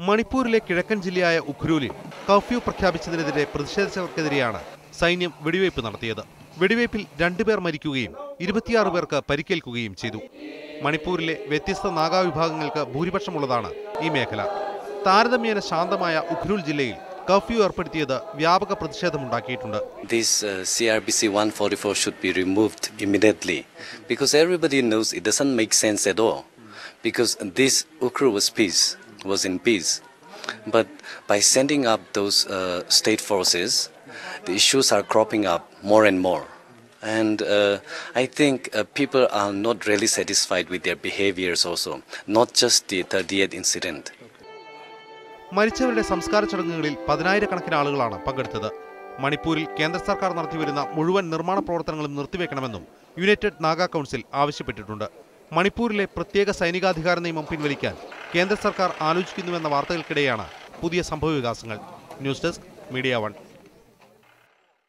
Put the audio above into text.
മണിപ്പൂരിലെ കിഴക്കൻ ജില്ലയായ ഉഖ്രൂലിൽ കർഫ്യൂ പ്രഖ്യാപിച്ചതിനെതിരെ പ്രതിഷേധിച്ചവർക്കെതിരെയാണ് സൈന്യം വെടിവയ്പ് നടത്തിയത്. വെടിവയ്പിൽ രണ്ടുപേർ മരിക്കുകയും ഇരുപത്തിയാറ് പേർക്ക് പരിക്കേൽക്കുകയും ചെയ്തു. മണിപ്പൂരിലെ വ്യത്യസ്ത നാഗാ വിഭാഗങ്ങൾക്ക് ഭൂരിപക്ഷമുള്ളതാണ് ഈ മേഖല. താരതമ്യേന ശാന്തമായ ഉഖ്രൂൽ ജില്ലയിൽ കർഫ്യൂ ഏർപ്പെടുത്തിയത് വ്യാപക പ്രതിഷേധമുണ്ടാക്കിയിട്ടുണ്ട്. Uh, CRBC 144 should be removed immediately because everybody knows it doesn't make sense at all. Because this Ukru was peace, was in peace, but by sending up those uh, state forces, the issues are cropping up more and more. And uh, I think uh, people are not really satisfied with their behaviors also, not just the 38th incident. മരിച്ചവരുടെ സംസ്കാര ചടങ്ങുകളിൽ പതിനായിരക്കണക്കിന് ആളുകളാണ് പങ്കെടുത്തത് മണിപ്പൂരിൽ കേന്ദ്ര സർക്കാർ നടത്തിവരുന്ന മുഴുവൻ നിർമ്മാണ പ്രവർത്തനങ്ങളും നിർത്തിവെക്കണമെന്നും യുണൈറ്റഡ് നാഗാ കൗൺസിൽ ആവശ്യപ്പെട്ടിട്ടുണ്ട് മണിപ്പൂരിലെ പ്രത്യേക സൈനികാധികാര നിയമം പിൻവലിക്കാൻ കേന്ദ്ര സർക്കാർ ആലോചിക്കുന്നുവെന്ന വാർത്തകൾക്കിടെയാണ് പുതിയ സംഭവവികാസങ്ങൾ. News desk media one.